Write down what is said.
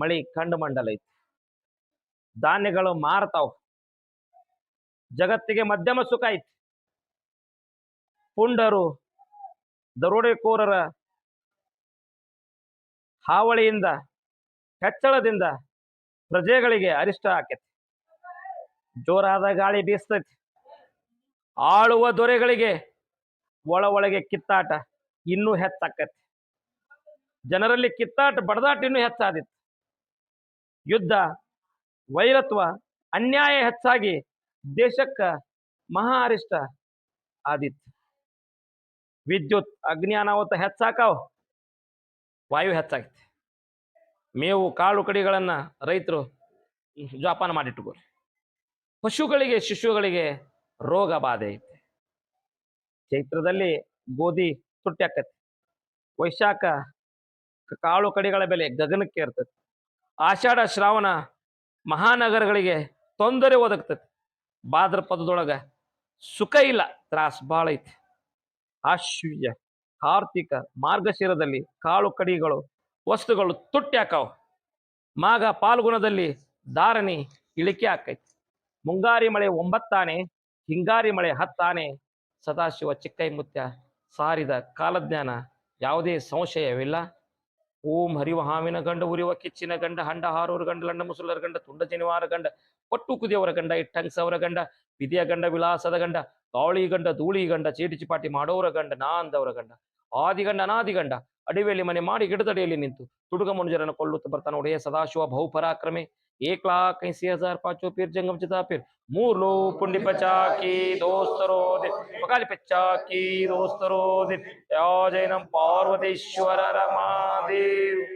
ಮಳಿ ಕಂಡು ಐತಿ. ಧಾನ್ಯಗಳು ಮಾರ್ತಾವ. ಜಗತ್ತಿಗೆ ಮಧ್ಯಮ ಸುಖ ಐತಿ. ಪುಂಡರು, ದರೋಡೆಕೋರರ ಹಾವಳಿಯಿಂದ ಹೆಚ್ಚಳದಿಂದ ಪ್ರಜೆಗಳಿಗೆ ಅರಿಷ್ಟ ಆಕೈತಿ. ಜೋರಾದ ಗಾಳಿ ಬೀಸ್ತೈತಿ. ಆಳುವ ದೊರೆಗಳಿಗೆ ಒಳ ಒಳಗೆ ಕಿತ್ತಾಟ ಇನ್ನೂ ಹೆಚ್ಚಾಕತಿ. ಜನರಲ್ಲಿ ಕಿತ್ತಾಟ, ಬಡದಾಟ ಇನ್ನೂ ಹೆಚ್ಚಾದಿತ್ತು ಯುದ್ಧ, ವೈರತ್ವ, ಅನ್ಯಾಯ ಹೆಚ್ಚಾಗಿ ದೇಶಕ್ಕ ಮಹಾ ಅರಿಷ್ಟ ಆದಿತ್ತು ವಿದ್ಯುತ್ ಅಗ್ನಿ ಅನಾಹುತ ಹೆಚ್ಚಾಕಾವ್, ವಾಯು ಹೆಚ್ಚಾಗೈತಿ ಮೇವು, ಕಾಳು ಕಡಿಗಳನ್ನ ರೈತರು ಜೋಪಾನ ಮಾಡಿಟ್ಟುಕೋರಿ. ಪಶುಗಳಿಗೆ, ಶಿಶುಗಳಿಗೆ ರೋಗ ಬಾಧೆ ಐತಿ. ಚೈತ್ರದಲ್ಲಿ ಗೋಧಿ ತುಟ್ಟಿ ಆಕತಿ. ವೈಶಾಖ, ಕಾಳು ಕಡಿಗಳ ಬೆಲೆ ಗಗನಕ್ಕೆ ಇರ್ತೈತಿ ಆಷಾಢ ಶ್ರಾವಣ ಮಹಾನಗರಗಳಿಗೆ ತೊಂದರೆ ಒದಗ್ತೈತಿ ಭಾದ್ರಪದದೊಳಗ ಸುಖ ಇಲ್ಲ, ತ್ರಾಸ್ ಭಾಳ ಐತಿ. ಆಶ್ವರ್ಯ ಕಾರ್ತಿಕ ಮಾರ್ಗಶಿರದಲ್ಲಿ ಕಾಳು ಕಡಿಗಳು, ವಸ್ತುಗಳು ತುಟ್ಟಿ ಹಾಕಾವ. ಮಾಘ ಪಾಲ್ಗುಣದಲ್ಲಿ ಧಾರಣಿ ಇಳಿಕೆ ಆಕೈತಿ. ಮುಂಗಾರಿ ಮಳೆ ಒಂಬತ್ತಾನೆ, ಹಿಂಗಾರಿ ಮಳೆ ಹತ್ತಾನೆ, ಸದಾಶಿವ ಚಿಕ್ಕೈಮುತ್ಯ ಸಾರಿದ ಕಾಲಜ್ಞಾನ ಯಾವುದೇ ಸಂಶಯವಿಲ್ಲ. ಓಂ ಹರಿವ ಹಾವಿನ ಗಂಡ ಉರಿವ ಕಿಚ್ಚಿನ ಗಂಡ, ಹಂಡ ಹಾರೋರ್ ಗಂಡ, ಲಂಡ ಮುಸುಲರ ಗಂಡ, ತುಂಡ ಜನಿವಾರ ಗಂಡ, ಪಟ್ಟು ಕುದಿಯವರ ಗಂಡ, ಇಟ್ಟಂಗ್ಸವರ ಗಂಡ, ವಿಧಿಯ ಗಂಡ, ವಿಲಾಸದ ಗಂಡ ತಾಳಿ ಗಂಡ, ಧೂಳಿ ಗಂಡ, ಚೀಟಿ ಚಿಪಾಟಿ ಮಾಡೋರ ಗಂಡ, ನಾ ಅಂದವರ ಗಂಡ ಆದಿಗಂಡ ಅನಾದಿಗಂಡ ಅಡಿವೆಯಲ್ಲಿ ಮನೆ ಮಾಡಿ ಗಿಡದಡಿಯಲ್ಲಿ ನಿಂತು, ತುಡುಗ ಮನುಜರನ್ನು ಕೊಲ್ಲುತ್ತಾ ಬರ್ತಾನೆ ಒಡೆಯ ಸದಾಶಿವ ಬಹುಪರಾಕ್ರಮೆ एक लाख ऐसी हज़ार पाँचों पीर, जंगम चिता पीर। मूलो पुण्य पचा की दोस्तरो पकाल पचा की दोस्तरो दिन जय नम पार्वतीश्वर रमादेव